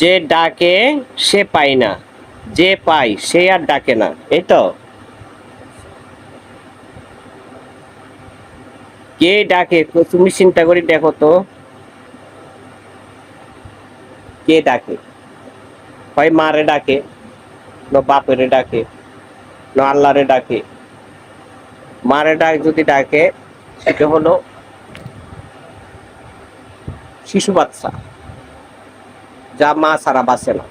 যে ডাকে সে পায় না। যে পায় সে আর ডাকে না। এই তো। কে ডাকে? তুমি চিন্তা করে দেখো তো। কে ডাকে? হয় মারে ডাকে, না বাপেরে ডাকে, না আল্লাহরে ডাকে। মারে ডাক যদি ডাকে, সেটা হলো শিশু বাচ্চা। যা মা সারা বাঁচে না।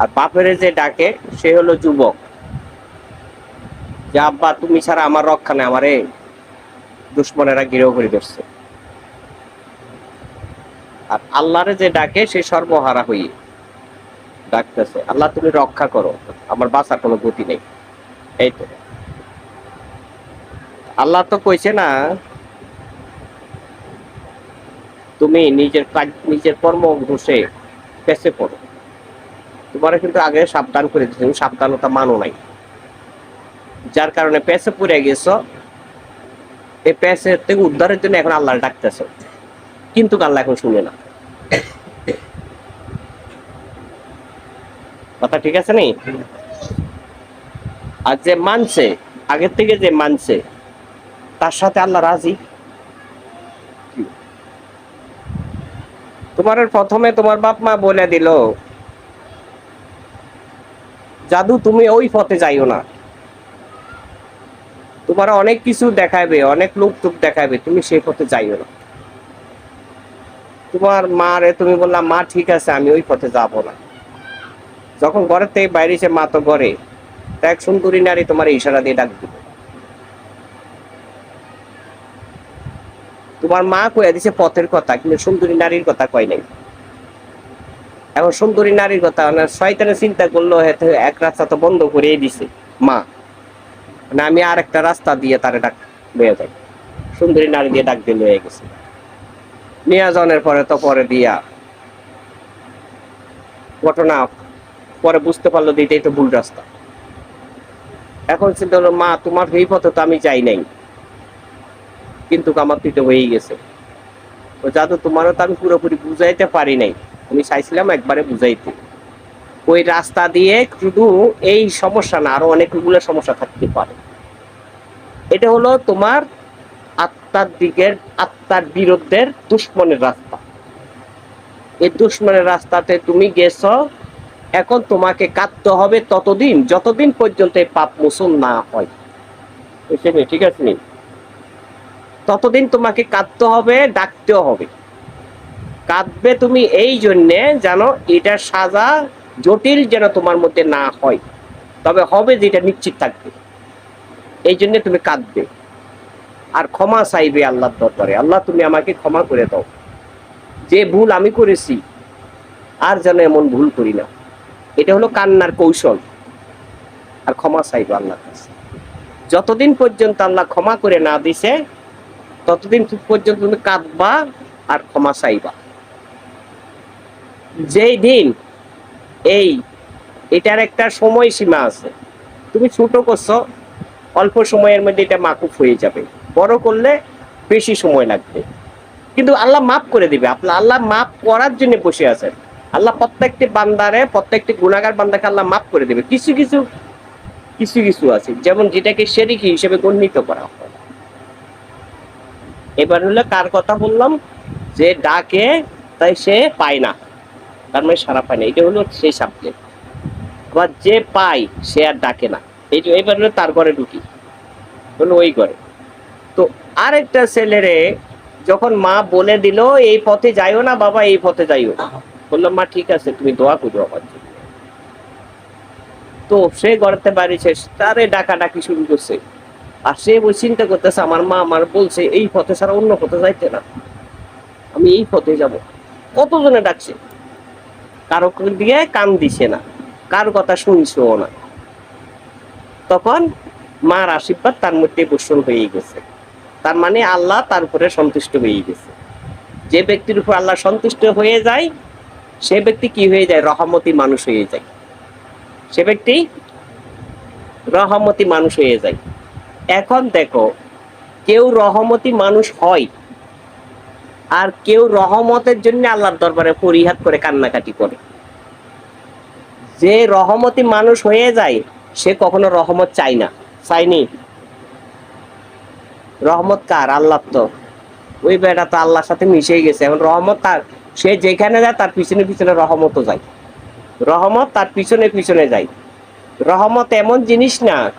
আর বাপের যে ডাকে, সে হলো যুবক। যে আব্বা, তুমি ছাড়া আমার রক্ষা নেই, আমারে দুশ্মনেরা গিরেও করে ধরছে। আর আল্লাহরে যে ডাকে, সে সর্বহারা হইয়ে ডাকতেছে, আল্লাহ, তুমি রক্ষা করো, আমার বাঁচার কোনো গতি নেই। এই তো। আল্লাহ তো কইছে না তুমি নিজের কাজ, নিজের কর্ম ঘুষে পেছে পড়ো। তোমার কিন্তু আগে সাবধান করে দিচ্ছে সাবধানতা মানো নাই। যার কারণে পেছে পড়ে গেছ এই পেছে থেকে উদ্ধারের জন্য এখন আল্লাহ ডাকতেছে। কিন্তু আল্লাহ এখন শুনে না। কথা ঠিক আছে নি? আর যে মানছে, আগের থেকে যে মানছে, তার সাথে আল্লাহ রাজি? তোমার প্রথমে তোমার বাপ মা বলে দিল, জাদু তুমি ওই পথে যাইও না। তোমার অনেক কিছু দেখাবে অনেক লোক টুক দেখাবে তুমি সেই পথে যাইও না। তোমার মা রে তুমি বললাম মা, ঠিক আছে, আমি ওই পথে যাব না। যখন ঘরের থেকে বাইরে এসে মা তো ঘরে এক সুন্দরী নারী তোমার ইশারা দিয়ে ডাক দিবে তোমার মা কয়ে দিছে পথের কথা, কিন্তু সুন্দরী নারীর কথা কয় নাই। এখন সুন্দরী নারীর কথা মানে শয়তানে চিন্তা করল এক রাস্তা তো বন্ধ করে দিছে মা। মানে আমি আর একটা রাস্তা দিয়ে তারে ডাক লয়ে যাই। সুন্দরী নারী দিয়ে ডাক দিয়ে লয়ে গেছে। নিয়াজনের পরে তো পরে দিয়া। ঘটনা পরে বুঝতে পারল যে এটাই তো ভুল রাস্তা। এখন চিন্তা হলো, মা, তোমার এই পথে তো আমি যাই নাই। কিন্তু আমার তো হয়েই গেছে। তো জাদু তোমারও তো আমি পুরোপুরি বুঝাইতে পারি নাই। আমি চাইছিলাম একবারে বুঝাইতে। ওই রাস্তা দিয়ে শুধু এই সমস্যা না, আরও অনেকগুলো সমস্যা থাকতে পারে। এটা হলো তোমার আত্মার দিকের, আত্মার বিরুদ্ধের দুশ্মনের রাস্তা। এই দুশ্মনের রাস্তাতে তুমি গেছো, এখন তোমাকে কাঁদতে হবে ততদিন, যতদিন পর্যন্ত পাপ মোচন না হয়। ঠিক আছে? ততদিন তোমাকে কাঁদতে হবে, ডাকতেও হবে। কাঁদবে তুমি এই জন্যে যেন এটার সাজা জটিল যেন তোমার মধ্যে না হয়। তবে হবে যেটা নিশ্চিত থাকবে। এই জন্যে তুমি কাঁদবে। আর ক্ষমা চাইবে আল্লাহর দরবারে। আল্লাহ, তুমি আমাকে ক্ষমা করে দাও। যে ভুল আমি করেছি, আর যেন এমন ভুল করি না। এটা হলো কান্নার কৌশল। আর ক্ষমা চাইবে আল্লাহর কাছে। যতদিন পর্যন্ত আল্লাহ ক্ষমা করে না দিছে ততদিন পর্যন্ত তুমি কাঁদবা আর ক্ষমা চাইবা। যেই দিন এই এটার একটা সময় সীমা আছে, তুমি ছোট করছ, অল্প সময়ের মধ্যে এটা মাকুফ হয়ে যাবে। বড় করলে বেশি সময় লাগবে। কিন্তু আল্লাহ মাফ করে দিবে। আপনার আল্লাহ মাফ করার জন্য বসে আছেন। আল্লাহ প্রত্যেকটি বান্দারে, প্রত্যেকটি গুণাগার বান্দাকে আল্লাহ মাফ করে দেবে। কিছু কিছু কিছু কিছু আছে। যেমন যেটাকে সেরিকি হিসেবে গণ্যিত করা হয়। এবার হলো কার কথা বললাম? যে ডাকে, তাই সে পায় না। তার মানে সারা পায় না। এটা হলো সেই সাবজেক্ট আবার যে পায়, সে আর ডাকে না। এই যে এবার হলো তার ঘরে ঢুকি। হলো ওই ঘরে। তো আরেকটা ছেলেরে যখন মা বলে দিল, এই পথে যাইও না বাবা, এই পথে যাইও বললাম, মা, ঠিক আছে, তুমি দোয়া করো আমার তো সে ঘরেতে বাড়িছে তারে ডাকা ডাকি শুরু করছে। আর সে ওই চিন্তা করতেছে, আমার মা আমার বলছে, এই পথে ছাড়া অন্য পথে যাইতে না। আমি এই পথে যাব। কতজনে ডাকছে? কারও দিয়ে কান দিছে না, কার কথা শুনছেও না। তখন মার আশীর্বাদ তার মধ্যে পোষণ হয়ে গেছে। তার মানে আল্লাহ তার উপরে সন্তুষ্ট হয়ে গেছে। যে ব্যক্তির উপর আল্লাহ সন্তুষ্ট হয়ে যায়, সে ব্যক্তি কি হয়ে যায়? রহমতি মানুষ হয়ে যায়। সে ব্যক্তি রহমতি মানুষ হয়ে যায়। এখন দেখো, কেউ রহমতি মানুষ হয় আর কেউ রহমতের জন্য আল্লাহর দরবারে পরিহাত করে কান্নাকাটি করে। যে রহমতি মানুষ হয়ে যায়, সে কখনো রহমত চায় না। চাইনি রহমত কার? আল্লাহ তো। ওই বেটা তো আল্লাহর সাথে মিশে গেছে। এখন রহমত তার, সে যেখানে যায়, তার পিছনে পিছনে রহমতও যায়। রহমত তার পিছনে পিছনে যায়। রহমত এমন জিনিস না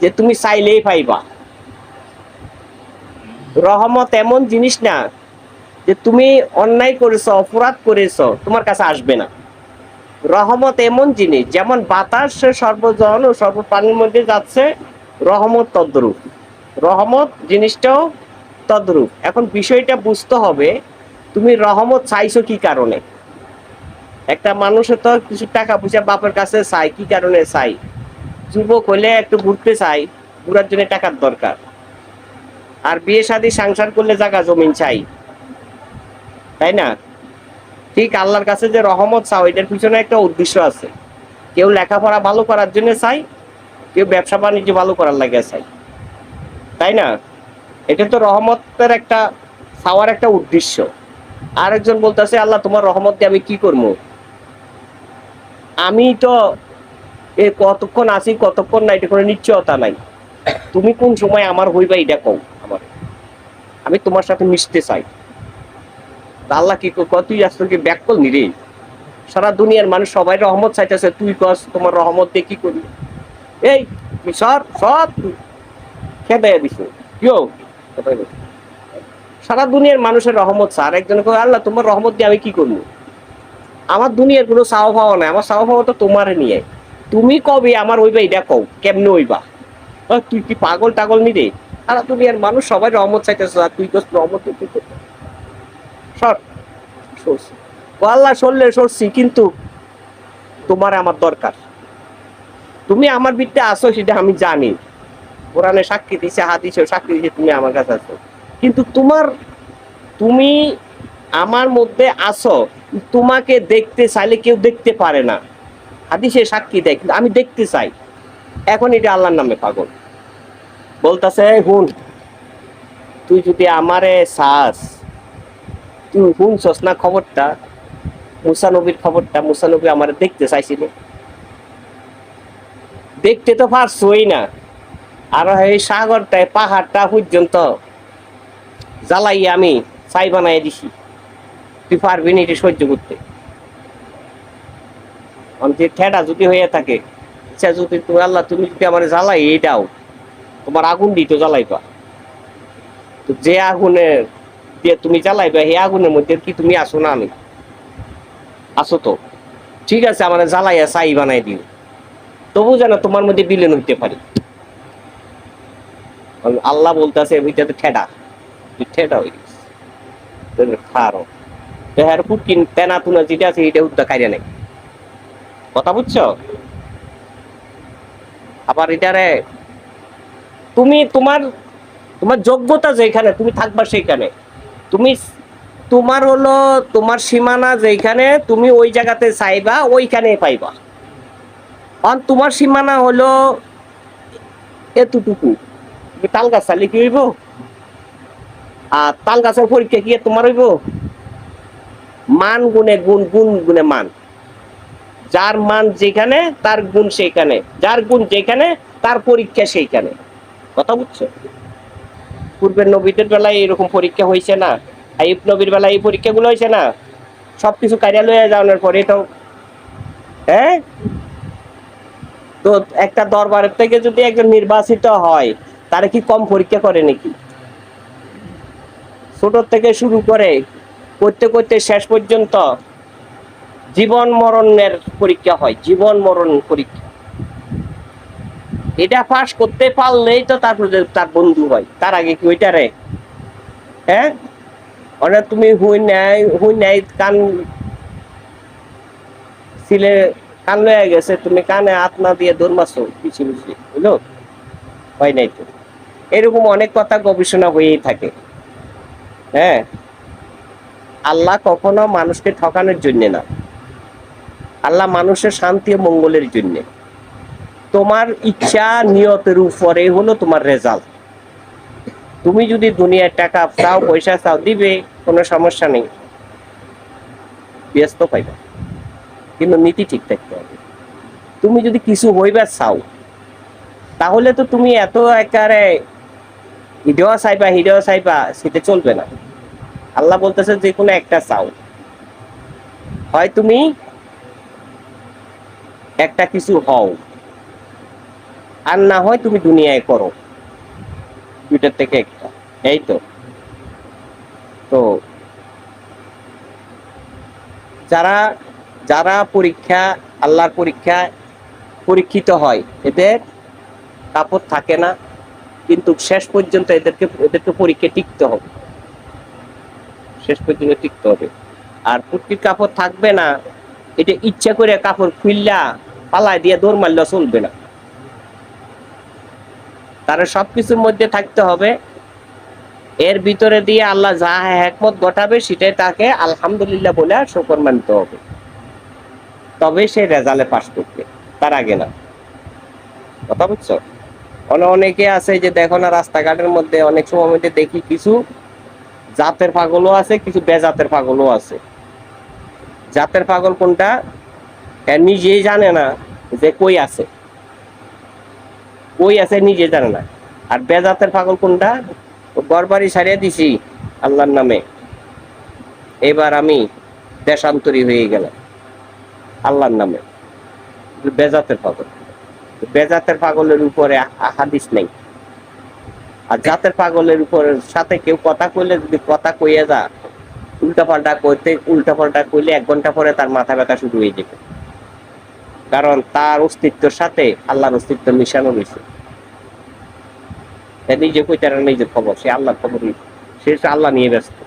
যে তুমি চাইলেই পাইবা। রহমত এমন জিনিস না যে তুমি অন্যায় করেছ, অপরাধ করেছ, তোমার কাছে আসবে না। রহমত এমন জিনিস, যেমন বাতাস সর্বজন ও সর্বপ্রাণীর মধ্যে যাচ্ছে, রহমত তদ্রূপ। রহমত জিনিসটাও তদ্রূপ। এখন বিষয়টা বুঝতে হবে, তুমি রহমত চাইছো কি কারণে? একটা মানুষের তো কিছু টাকা পয়সা বাপের কাছে চাই কি কারণে চাই যুবক হলে একটু ঘুরতে চাই, ঘুরার জন্য টাকার দরকার। আর বিয়ে শাদী, সংসার করলে জায়গা জমিন চাই। তাই না? ঠিক আল্লাহর কাছে যে রহমত চাও, এটার পিছনে একটা উদ্দেশ্য আছে। কেউ লেখাপড়া ভালো করার জন্য চাই, কেউ ব্যবসা বাণিজ্য ভালো করার লাগে চাই। তাই না? এটা তো রহমতের একটা, চাওয়ার একটা উদ্দেশ্য। আরেকজন বলতেছে, আল্লাহ, তোমার রহমত দিয়ে আমি কি করব? আমি তো এ কতক্ষণ আছি, কতক্ষণ না এটা কোনো নিশ্চয়তা নাই। তুমি কোন সময় আমার হইবা এটা কও আমার। আমি তোমার সাথে মিশতে চাই। আল্লাহ কি তুই আসলে কি ব্যাক কল নিরে সারা দুনিয়ার মানুষ সবাই রহমত চাইতেছে, তুই কস তোমার রহমত দিয়ে কি করবি এই, তুই সর সব কিও কোথায় সারা দুনিয়ার মানুষের রহমত স্যার একজন আল্লাহ, তোমার রহমত দিয়ে আমি কি করব? আমার দুনিয়ার কোনো পাওয়া নাই। আমার পাওয়া তো তোমার নিয়ে। তুমি কবে আমার হইবা এটা কও? কেমনে হইবা? তুই কি পাগল টাগল নি রে? সারা দুনিয়ার মানুষ সবাই রহমত চাইতেছ, আর তুই কস রহমত করবি? সর, সরছি। আল্লাহ সরলে সরছি, কিন্তু তোমার আমার দরকার। তুমি আমার বিদ্যা আসো সেটা আমি জানি। কোরআনে সাক্ষী দিছে হাদিসে সাক্ষী দিছে, তুমি আমার কাছে আছো। কিন্তু তোমার, তুমি আমার মধ্যে আসো তোমাকে দেখতে চাইলে কেউ দেখতে পারে না। হাদিসে সাক্ষী দেয়, কিন্তু আমি দেখতে চাই। এখন এটা আল্লাহর নামে পাগল। বলতাছে হুন, তুই যদি আমারে চাস, তুই শুনছস না খবরটা? মুসানবীর খবরটা? মুসানবী আমার দেখতে চাইছিল। দেখতে তো পারছই না। আর এই সাগরটায়, পাহাড়টা পর্যন্ত জ্বালাই আমি ছাই বানাই দিছি। তুই পারবি না এটি সহ্য করতে? অন্তে ঠেটা যদি হয়ে থাকে ইচ্ছা যদি তুমি, আল্লাহ তুমি যদি আমার জ্বালাই এই দাও। তোমার আগুন দিত জ্বালাইবা। তো যে আগুনের দিয়ে তুমি জ্বালাইবা সেই আগুনের মধ্যে কি তুমি আসো না আমি? আসো তো। ঠিক আছে, আমার জ্বালাইয়া ছাই বানাই দিও। তবু যেন তোমার মধ্যে বিলীন হইতে পারি। আল্লাহ বলতেছে ভিতরে ঠেডা তুই ঠেডা হয়ে তোর খারো তো পুটকিন তেনা তুনা যেটা আছে, এটা উদ্যোগ কাইরে নাই কথা বুঝছ? আবার এটারে, তুমি তোমার তোমার যোগ্যতা যেখানে, তুমি থাকবা সেইখানে। তুমি তোমার হলো, তোমার সীমানা যেখানে, তুমি ওই জায়গাতে চাইবা ওইখানে পাইবা। কারণ তোমার সীমানা হলো এতটুকু। তুমি তাল গাছ চালি কি হইব? আর তাল গাছের পরীক্ষা কি তোমার হইব? মান গুণে গুণ গুণ গুণে মান। যার মান যেখানে, তার গুণ সেইখানে। যার গুণ যেখানে, তার পরীক্ষা সেইখানে। কথা বুঝছ? পূর্বের নবীদের বেলায় এরকম পরীক্ষা হয়েছে না। আইব নবীর বেলায় এই পরীক্ষাগুলো হয়েছে না? সব সবকিছু কার্যালয়ে যাওয়ার পরে তো হ্যাঁ? তো একটা দরবারের থেকে যদি একজন নির্বাচিত হয়, তারা কি কম পরীক্ষা করে নাকি? ছোট থেকে শুরু করে, করতে করতে শেষ পর্যন্ত জীবন মরণের পরীক্ষা হয়, জীবন মরণ পরীক্ষা। এটা পাস করতে পারলেই তো তারপর তার বন্ধু হয়। তার আগে কি ওইটারে হ্যাঁ? অনেক তুমি হুই নাই হুই নাই, কান ছিলে, কান লয়ে গেছে, তুমি কানে না দিয়ে দৌড় মারছো পিছিয়ে পিছিয়ে বুঝলো? হয় নাই তো। এরকম অনেক কথা গবেষণা হয়েই থাকে। হ্যাঁ? আল্লাহ কখনো মানুষকে ঠকানোর জন্য না। আল্লাহ মানুষের শান্তি ও মঙ্গলের জন্য। তোমার ইচ্ছা, নিয়তের উপরে হলো তোমার রেজাল্ট। তুমি যদি দুনিয়ার টাকা চাও, পয়সা চাও, দিবে, কোনো সমস্যা নেই। ব্যস্ত পাইবা। কিন্তু নীতি ঠিক থাকতে হবে। তুমি যদি কিছু হইবা, চাও। তাহলে তো তুমি এত একারে হিডেও চাইবা হিডেও চাইবা, সেটা চলবে না। আল্লাহ বলতেছে যে কোনো একটা চাও। হয় তুমি একটা কিছু হও। আর না হয় তুমি দুনিয়ায় করো। দুইটার থেকে একটা। এই তো। তো যারা যারা পরীক্ষা, আল্লাহর পরীক্ষা পরীক্ষিত হয়, এদের কাপড় থাকে না। কিন্তু শেষ পর্যন্ত এদেরকে এদেরকে পরীক্ষা টিকতে হবে। শেষ পর্যন্ত টিকতে হবে। আর পুটকির কাপড় থাকবে না। এটা ইচ্ছা করে কাপড় খুললা পালায় দিয়ে দৌড় মারলে চলবে না। তারা সবকিছুর মধ্যে থাকতে হবে। এর ভিতরে দিয়ে আল্লাহ যা একমত ঘটাবে সেটাই তাকে আলহামদুলিল্লাহ বলে শকর মানতে হবে। তবে সে রেজাল্টে পাশ করবে, তার আগে না। কথা বুঝছ? অনে অনেকে আছে যে দেখো না, রাস্তাঘাটের মধ্যে অনেক সময় মধ্যে দেখি কিছু জাতের পাগলও আছে, কিছু বেজাতের পাগলও আছে। জাতের পাগল কোনটা? এ নিজেই জানে না যে কই আছে। কই আছে নিজে জানে না। আর বেজাতের পাগল কোনটা? গড়বাড়ি সারিয়ে দিছি আল্লাহর নামে। এবার আমি দেশান্তরী হয়ে গেলাম আল্লাহর নামে। বেজাতের পাগল। বেজাতের পাগলের উপরে হাদিস নেই। আর জাতের পাগলের উপর সাথে কেউ কথা কইলে যদি কথা কইয়া যা উল্টা পাল্টা করতে উল্টা পাল্টা কইলে এক ঘণ্টা পরে তার মাথা ব্যথা শুরু হয়ে যাবে। কারণ তার অস্তিত্বের সাথে আল্লাহর অস্তিত্ব মিশানো রয়েছে। নিজে কইতে নিজের খবর, সে আল্লাহর খবর সে আল্লাহ নিয়ে ব্যস্ত।